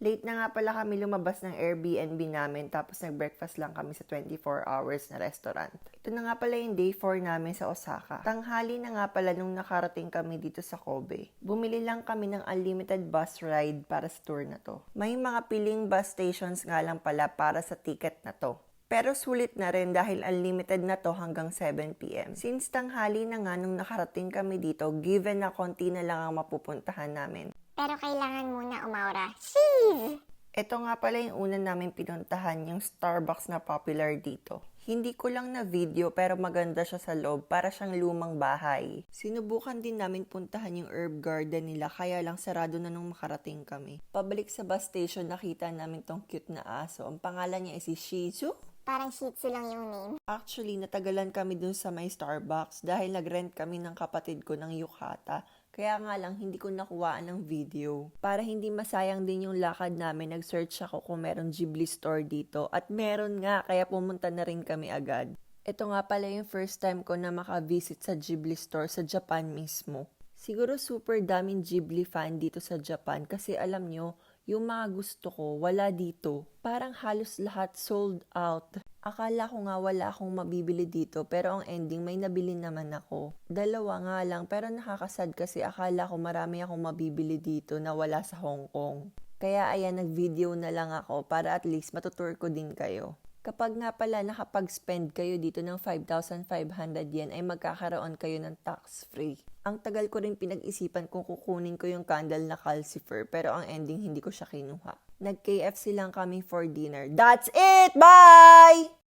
Late na nga pala kami lumabas ng Airbnb namin tapos nag-breakfast lang kami sa 24 hours na restaurant. Ito na nga pala yung day 4 namin sa Osaka. Tanghali na nga pala nung nakarating kami dito sa Kobe. Bumili lang kami ng unlimited bus ride para sa tour na to. May mga piling bus stations nga lang pala para sa ticket na to. Pero sulit na rin dahil unlimited na to hanggang 7pm. Since tanghali na nga nung nakarating kami dito, given na konti na lang ang mapupuntahan namin, Pero kailangan muna umaura. Cheese! ito nga pala yung una namin pinuntahan, yung Starbucks na popular dito. Hindi ko lang na video pero maganda siya sa loob para siyang lumang bahay. Sinubukan din namin puntahan yung herb garden nila kaya lang sarado na nung makarating kami. Pabalik sa bus station nakita namin tong cute na aso. Ang pangalan niya ay si Shih Tzu. Parang shih tzu lang yung name. Actually, natagalan kami dun sa may Starbucks dahil nag-rent kami ng kapatid ko ng yukata. Kaya nga lang, hindi ko nakuhaan ng video. Para hindi masayang din yung lakad namin, nag-search ako kung meron Ghibli store dito. At meron nga, kaya pumunta na rin kami agad. Ito nga pala yung first time ko na makavisit sa Ghibli store sa Japan mismo. Siguro super daming Ghibli fan dito sa Japan kasi alam nyo, yung mga gusto ko, wala dito. Parang halos lahat sold out. Akala ko nga wala akong mabibili dito pero ang ending may nabili naman ako. Dalawa nga lang pero nakakasad kasi akala ko marami akong mabibili dito na wala sa Hong Kong. Kaya ayan, nag-video na lang ako para at least matutour ko din kayo. Kapag nga pala nakapag-spend kayo dito ng 5,500 yen ay magkakaroon kayo ng tax-free. Ang tagal ko rin pinag-isipan kung kukunin ko yung candle na calcifer pero ang ending hindi ko siya kinuha. Nag-KFC lang kami for dinner. That's it! Bye!